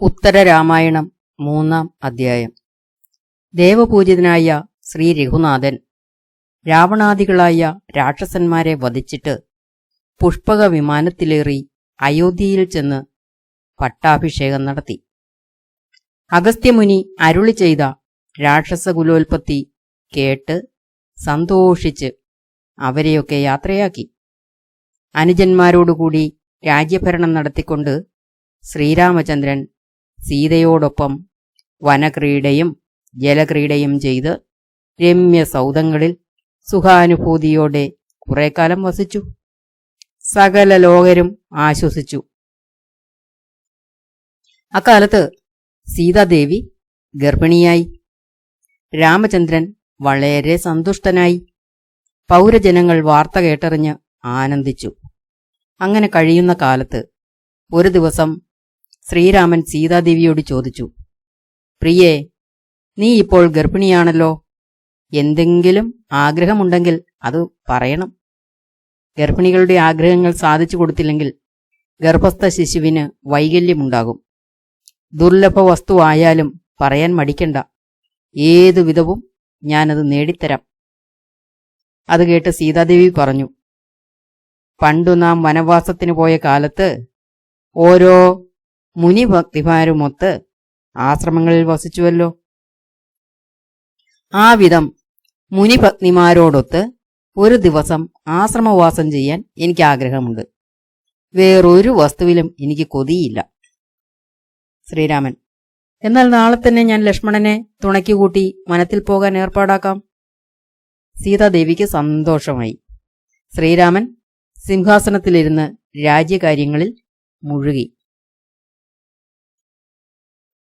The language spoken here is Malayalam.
ഉത്തരരാമായണം മൂന്നാം അധ്യായം. ദേവപൂജിതനായ ശ്രീ രഘുനാഥൻ രാവണാദികളായ രാക്ഷസന്മാരെ വധിച്ചിട്ട് പുഷ്പക വിമാനത്തിലേറി അയോധ്യയിൽ ചെന്ന് പട്ടാഭിഷേകം നടത്തി. അഗസ്ത്യമുനി അരുളി ചെയ്ത രാക്ഷസകുലോൽപത്തി കേട്ട് സന്തോഷിച്ച് അവരെയൊക്കെ യാത്രയാക്കി. അനുജന്മാരോടുകൂടി രാജ്യഭരണം നടത്തിക്കൊണ്ട് ശ്രീരാമചന്ദ്രൻ സീതയോടൊപ്പം വനക്രീഡയും ജലക്രീഡയും ചെയ്ത് രമ്യ സൗധങ്ങളിൽ സുഖാനുഭൂതിയോടെ കാലം വസിച്ചു. സകല ലോകരും ആശ്വസിച്ചു. അക്കാലത്ത് സീതാദേവി ഗർഭിണിയായി. രാമചന്ദ്രൻ വളരെ സന്തുഷ്ടനായി. പൗരജനങ്ങൾ വാർത്ത കേട്ടറിഞ്ഞ് ആനന്ദിച്ചു. അങ്ങനെ കഴിയുന്ന കാലത്ത് ഒരു ദിവസം ശ്രീരാമൻ സീതാദേവിയോട് ചോദിച്ചു പ്രിയേ നീ ഇപ്പോൾ ഗർഭിണിയാണല്ലോ. എന്തെങ്കിലും ആഗ്രഹമുണ്ടെങ്കിൽ അത് പറയണം. ഗർഭിണികളുടെ ആഗ്രഹങ്ങൾ സാധിച്ചു കൊടുത്തില്ലെങ്കിൽ ഗർഭസ്ഥ ശിശുവിന് വൈകല്യമുണ്ടാകും. ദുർലഭ വസ്തു ആയാലും പറയാൻ മടിക്കണ്ട. ഏതു വിധവും ഞാനത് നേടിത്തരാം. അത് കേട്ട് സീതാദേവി പറഞ്ഞു പണ്ടു നാം വനവാസത്തിന് പോയ കാലത്ത് ഓരോ മുനിഭക്തിമാരുമൊത്ത് ആശ്രമങ്ങളിൽ വസിച്ചുവല്ലോ. ആ വിധം മുനിഭക്തിമാരോടൊത്ത് ഒരു ദിവസം ആശ്രമവാസം ചെയ്യാൻ എനിക്ക് ആഗ്രഹമുണ്ട് വേറൊരു വസ്തുവിലും എനിക്ക് കൊതിയില്ല. ശ്രീരാമൻ എന്നാൽ നാളെ തന്നെ ഞാൻ ലക്ഷ്മണനെ തുണയ്ക്ക് കൂട്ടി വനത്തിൽ പോകാൻ ഏർപ്പാടാക്കാം. സീതാദേവിക്ക് സന്തോഷമായി. ശ്രീരാമൻ സിംഹാസനത്തിലിരുന്ന് രാജ്യകാര്യങ്ങളിൽ മുഴുകി.